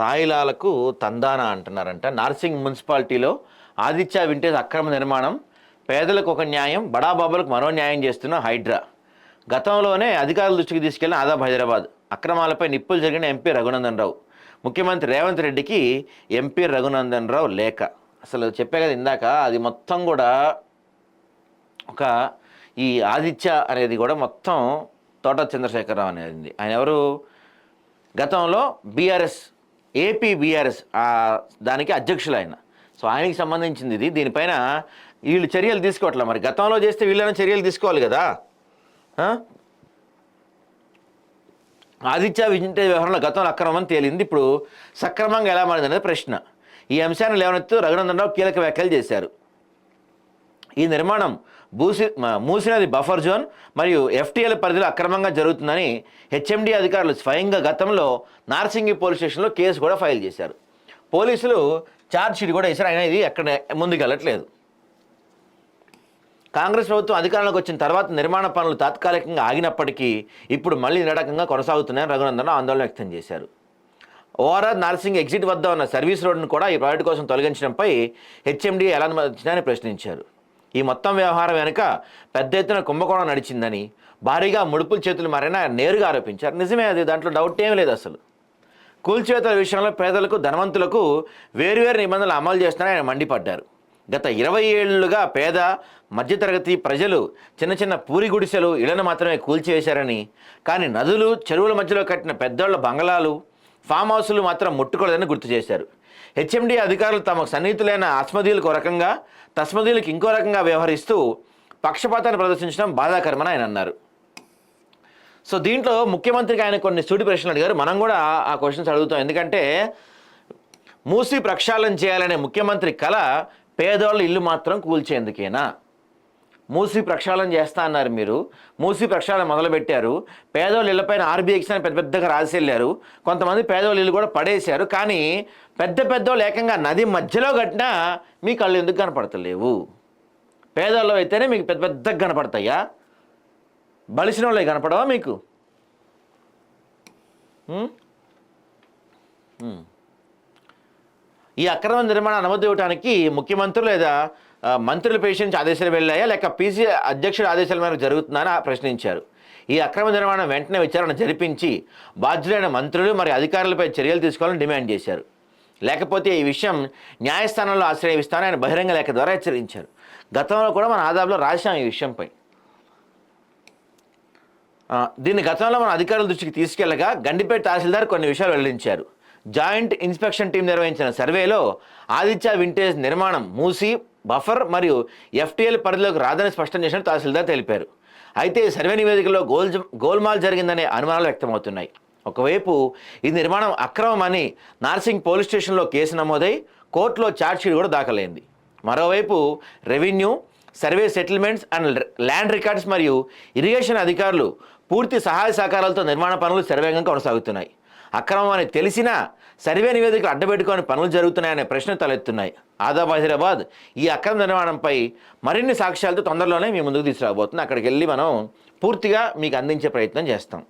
తాయిలాలకు తందానా అంటున్నారంట. నార్సింగ్ మున్సిపాలిటీలో ఆదిత్య వింటేజ్ అక్రమ నిర్మాణం పేదలకు ఒక న్యాయం బడాబాబులకు మరో న్యాయం చేస్తున్న హైడ్రా. గతంలోనే అధికారుల దృష్టికి తీసుకెళ్ళిన ఆదాబ్ హైదరాబాద్. అక్రమాలపై నిప్పులు జరిగిన ఎంపీ రఘునందన్ రావు. ముఖ్యమంత్రి రేవంత్ రెడ్డికి ఎంపీ రఘునందన్ రావు లేఖ. అసలు చెప్పే కదా ఇందాక అది మొత్తం కూడా ఒక ఈ ఆదిత్య అనేది కూడా మొత్తం తోట చంద్రశేఖరరావు అనేది ఆయన ఎవరు? గతంలో బీఆర్ఎస్ ఏపీ బీఆర్ఎస్ దానికి అధ్యక్షులు ఆయన సో ఆయనకి సంబంధించింది ఇది. దీనిపైన వీళ్ళు చర్యలు తీసుకోవట్లే మరి? గతంలో చేస్తే వీళ్ళైనా చర్యలు తీసుకోవాలి కదా? ఆదిత్య వింటే వ్యవహారంలో గతంలో అక్రమం తేలింది. ఇప్పుడు సక్రమంగా ఎలా మారింది అనేది ప్రశ్న. ఈ అంశాన్ని లేవనెత్తు రఘునందనరావు కీలక వ్యాఖ్యలు చేశారు. ఈ నిర్మాణం భూసి మూసినది బఫర్ జోన్ మరియు ఎఫ్టీఎల్ పరిధిలో అక్రమంగా జరుగుతుందని హెచ్ఎండి అధికారులు స్వయంగా గతంలో నార్సింగి పోలీస్ స్టేషన్లో కేసు కూడా ఫైల్ చేశారు. పోలీసులు ఛార్జ్షీట్ కూడా వేశారు. అయినా ఇది ఎక్కడ ముందుకెళ్ళట్లేదు. కాంగ్రెస్ ప్రభుత్వం అధికారంలోకి వచ్చిన తర్వాత నిర్మాణ పనులు తాత్కాలికంగా ఆగినప్పటికీ ఇప్పుడు మళ్ళీ నిరకంగా కొనసాగుతున్నాయని రఘునందన ఆందోళన వ్యక్తం చేశారు. ఓఆర్ఆర్ నార్సింగ్ ఎగ్జిట్ వద్ద ఉన్న సర్వీస్ రోడ్డును కూడా ఈ ప్రాజెక్టు కోసం తొలగించడంపై హెచ్ఎండి ఎలా అనుమతించిందని ప్రశ్నించారు. ఈ మొత్తం వ్యవహారం వెనుక పెద్ద ఎత్తున కుంభకోణం నడిచిందని భారీగా ముడుపులు చేతులు మారిన నేరుగా ఆరోపించారు. నిజమే అది దాంట్లో డౌట్ ఏం లేదు అసలు. కూల్చేతల విషయంలో పేదలకు ధనవంతులకు వేరువేరు నిబంధనలు అమలు చేస్తున్నారని ఆయన మండిపడ్డారు. గత ఇరవై ఏళ్ళుగా పేద మధ్యతరగతి ప్రజలు చిన్న చిన్న పూరి గుడిసెలు ఇళ్ళను మాత్రమే కూల్చివేశారని కానీ నదులు చెరువుల మధ్యలో కట్టిన పెద్దోళ్ళ బంగళాలు ఫామ్ హౌస్లు మాత్రం ముట్టుకోలేదని గుర్తు చేశారు. హెచ్ఎండి అధికారులు తమకు సన్నిహితులైన అస్మదీలకు ఒక రకంగా తస్మదీయులకు ఇంకో రకంగా వ్యవహరిస్తూ పక్షపాతాన్ని ప్రదర్శించడం బాధాకరమని ఆయన అన్నారు. సో దీంట్లో ముఖ్యమంత్రికి ఆయన కొన్ని సూటి ప్రశ్నలు అడిగారు. మనం కూడా ఆ క్వశ్చన్స్ అడుగుతాం. ఎందుకంటే మూసి ప్రక్షాళన చేయాలనే ముఖ్యమంత్రి కళ పేదోళ్ళ ఇల్లు మాత్రం కూల్చేందుకేనా? మూసి ప్రక్షాళన చేస్తా అన్నారు మీరు. మూసి ప్రక్షాళన మొదలుపెట్టారు. పేదోళ్ళ ఇళ్ళపైన ఆర్బీఎక్స్ అని పెద్ద పెద్దగా రాసి వెళ్ళారు. కొంతమంది పేదోళ్ళ ఇల్లు కూడా పడేశారు. కానీ పెద్ద పెద్దోళ్ళు ఏకంగా నది మధ్యలో కట్టినా మీ కళ్ళు ఎందుకు కనపడతలేవు? పేదోళ్ళు అయితేనే మీకు పెద్ద పెద్దగా కనపడతాయా? బలిసిన వాళ్ళే కనపడవా మీకు? ఈ అక్రమ నిర్మాణ అనుమతి ఇవ్వడానికి ముఖ్యమంత్రులు లేదా మంత్రుల పేషి నుంచి ఆదేశాలు వెళ్ళాయా లేక పీసీ అధ్యక్షుడి ఆదేశాల మేరకు జరుగుతుందని ప్రశ్నించారు. ఈ అక్రమ నిర్మాణం వెంటనే విచారణ జరిపించి బాధ్యులైన మంత్రులు మరియు అధికారులపై చర్యలు తీసుకోవాలని డిమాండ్ చేశారు. లేకపోతే ఈ విషయం న్యాయస్థానంలో ఆశ్రయిస్తానని ఆయన బహిరంగ లేఖ ద్వారా హెచ్చరించారు. గతంలో కూడా మన ఆదాబ్లో రాశాం ఈ విషయంపై. దీన్ని గతంలో మన అధికారుల దృష్టికి తీసుకెళ్ళగా గండిపేట తహసీల్దార్ కొన్ని విషయాలు వెల్లడించారు. జాయింట్ ఇన్స్పెక్షన్ టీం నిర్వహించిన సర్వేలో ఆదిత్య వింటేజ్ నిర్మాణం మూసి బఫర్ మరియు ఎఫ్టీఎల్ పరిధిలోకి రాదని స్పష్టం చేసిన తహసీల్దార్ తెలిపారు. అయితే సర్వే నివేదికలో గోల్ గోల్మాల్ జరిగిందనే అనుమానాలు వ్యక్తమవుతున్నాయి. ఒకవైపు ఈ నిర్మాణం అక్రమమని నార్సింగ్ పోలీస్ స్టేషన్లో కేసు నమోదై కోర్టులో ఛార్జ్షీట్ కూడా దాఖలైంది. మరోవైపు revenue survey settlements and land records మరియు ఇరిగేషన్ అధికారులు పూర్తి సహాయ సహకారాలతో నిర్మాణ పనులు శరవేగంగా కొనసాగుతున్నాయి. అక్రమం అని తెలిసినా సర్వే నివేదికలు అడ్డబెట్టుకొని పనులు జరుగుతున్నాయనే ప్రశ్న తలెత్తున్నాయి. ఆదాబ్ హైదరాబాద్ ఈ అక్రమ నిర్మాణంపై మరిన్ని సాక్ష్యాలతో తొందరలోనే మీ ముందుకు తీసుకురాబోతుంది. అక్కడికి వెళ్ళి మనం పూర్తిగా మీకు అందించే ప్రయత్నం చేస్తాం.